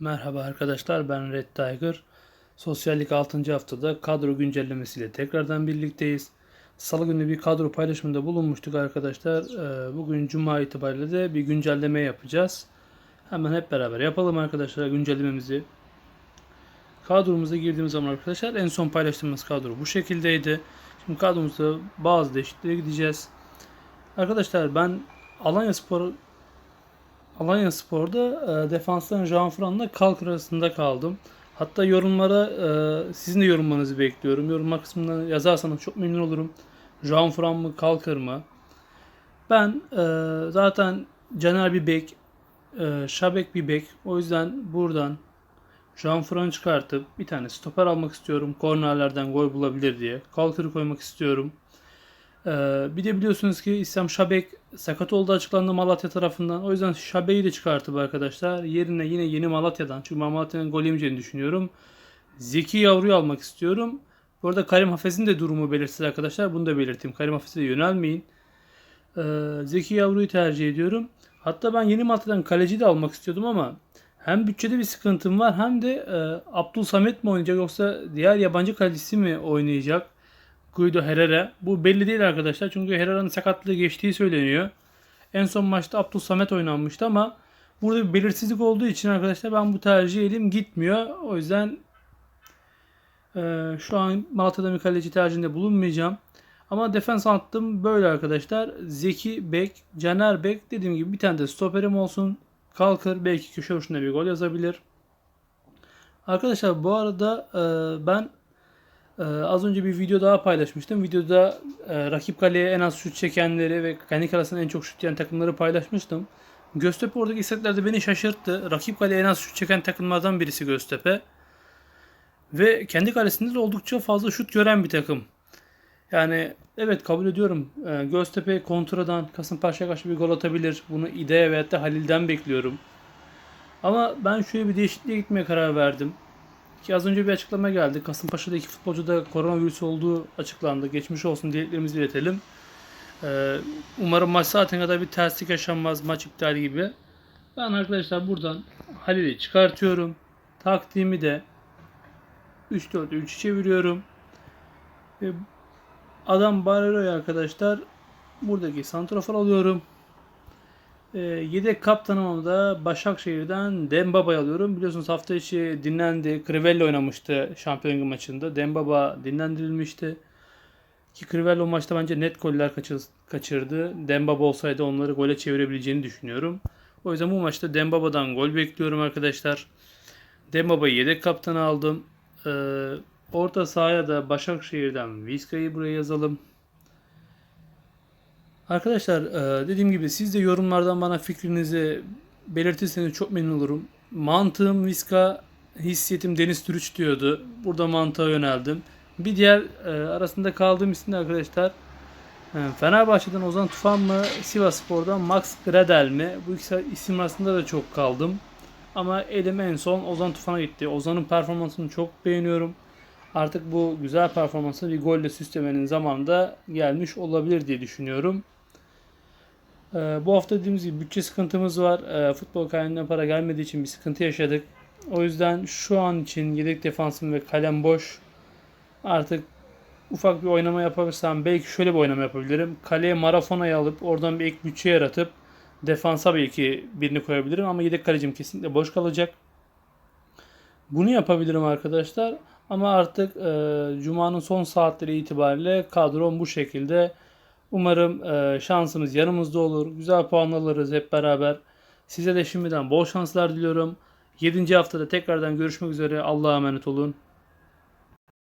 Merhaba arkadaşlar ben Red Tiger. Sosyallik 6. haftada kadro güncellemesiyle tekrardan birlikteyiz. Salı günü bir kadro paylaşımında bulunmuştuk arkadaşlar. Ee, Bugün cuma itibariyle de bir güncelleme yapacağız. Hemen hep beraber yapalım arkadaşlar güncellememizi. Kadromuza girdiğimiz zaman arkadaşlar en son paylaştığımız kadro bu şekildeydi. Şimdi kadromuzda bazı değişikliklere gideceğiz. Arkadaşlar ben Alanya Spor Alanya Spor'da e, defanstan Jean Fran'la Kalk arasında kaldım. Hatta yorumlara e, sizin de yorumlarınızı bekliyorum. Yorumlar kısmında yazarsanız çok memnun olurum. Jean Fran mı Kalkır mı? Ben e, zaten Caner bir bek, e, Şabek bir bek. O yüzden buradan Jean Fran'ı çıkartıp bir tane stoper almak istiyorum. Kornerlerden gol bulabilir diye. Kalkır'ı koymak istiyorum. Ee, bir de biliyorsunuz ki İslam Şabek sakat oldu açıklandı Malatya tarafından. O yüzden Şabek'i de çıkartıp arkadaşlar. Yerine yine yeni Malatya'dan. Çünkü Malatya'nın gol düşünüyorum. Zeki Yavru'yu almak istiyorum. Bu arada Karim Hafez'in de durumu belirsiz arkadaşlar. Bunu da belirteyim. Karim Hafez'e yönelmeyin. Ee, Zeki Yavru'yu tercih ediyorum. Hatta ben yeni Malatya'dan kaleci de almak istiyordum ama hem bütçede bir sıkıntım var hem de e, Abdul Samet mi oynayacak yoksa diğer yabancı kalecisi mi oynayacak? Guido Herrera. Bu belli değil arkadaşlar. Çünkü Herrera'nın sakatlığı geçtiği söyleniyor. En son maçta Abdul Samet oynanmıştı ama burada bir belirsizlik olduğu için arkadaşlar ben bu tercih elim gitmiyor. O yüzden e, şu an Malatya'da bir kaleci tercihinde bulunmayacağım. Ama defans attım böyle arkadaşlar. Zeki Bek, Caner Bek dediğim gibi bir tane de stoperim olsun. Kalkır belki köşe uçunda bir gol yazabilir. Arkadaşlar bu arada e, ben ee, az önce bir video daha paylaşmıştım. Videoda e, rakip kaleye en az şut çekenleri ve kendi kalesine en çok şut yiyen takımları paylaşmıştım. Göztepe oradaki istatistiklerde beni şaşırttı. Rakip kaleye en az şut çeken takımlardan birisi Göztepe. Ve kendi kalesinde de oldukça fazla şut gören bir takım. Yani evet kabul ediyorum. Ee, Göztepe kontradan Kasımpaşa'ya karşı bir gol atabilir. Bunu İde veyahut da Halil'den bekliyorum. Ama ben şöyle bir değişikliğe gitmeye karar verdim. Ki az önce bir açıklama geldi. Kasımpaşa'da iki futbolcuda koronavirüs olduğu açıklandı. Geçmiş olsun dileklerimizi iletelim. Ee, umarım maç saatine kadar bir terslik yaşanmaz. Maç iptali gibi. Ben arkadaşlar buradan Halil'i çıkartıyorum. Taktiğimi de 3-4-3 çeviriyorum. Ve adam Barrero'yu arkadaşlar buradaki santrafor alıyorum. E, yedek kaptanımı da Başakşehir'den Dembaba'yı alıyorum. Biliyorsunuz hafta içi dinlendi. Crivello oynamıştı şampiyonluk maçında. Dembaba dinlendirilmişti. Ki Crivello maçta bence net goller kaçır, kaçırdı. Dembaba olsaydı onları gole çevirebileceğini düşünüyorum. O yüzden bu maçta Dembaba'dan gol bekliyorum arkadaşlar. Dembaba'yı yedek kaptanı aldım. Ee, orta sahaya da Başakşehir'den Vizca'yı buraya yazalım. Arkadaşlar e, dediğim gibi siz de yorumlardan bana fikrinizi belirtirseniz çok memnun olurum. Mantığım Viska, hissiyetim Deniz Türüç diyordu. Burada mantığa yöneldim. Bir diğer e, arasında kaldığım isim de arkadaşlar e, Fenerbahçe'den Ozan Tufan mı, Sivas Spor'dan Max Gradel mi? Bu ikisi isim arasında da çok kaldım. Ama elim en son Ozan Tufan'a gitti. Ozan'ın performansını çok beğeniyorum. Artık bu güzel performansı bir golle süslemenin zamanı da gelmiş olabilir diye düşünüyorum. Ee, bu hafta dediğimiz gibi bütçe sıkıntımız var. Ee, futbol kaynağına para gelmediği için bir sıkıntı yaşadık. O yüzden şu an için yedek defansım ve kalem boş. Artık ufak bir oynama yapabilirsem belki şöyle bir oynama yapabilirim. Kaleye Marafona'yı alıp oradan bir ek bütçe yaratıp defansa belki birini koyabilirim ama yedek kalecim kesinlikle boş kalacak. Bunu yapabilirim arkadaşlar. Ama artık e, Cuma'nın son saatleri itibariyle kadrom bu şekilde. Umarım e, şansımız yanımızda olur. Güzel puan alırız hep beraber. Size de şimdiden bol şanslar diliyorum. 7. haftada tekrardan görüşmek üzere. Allah'a emanet olun.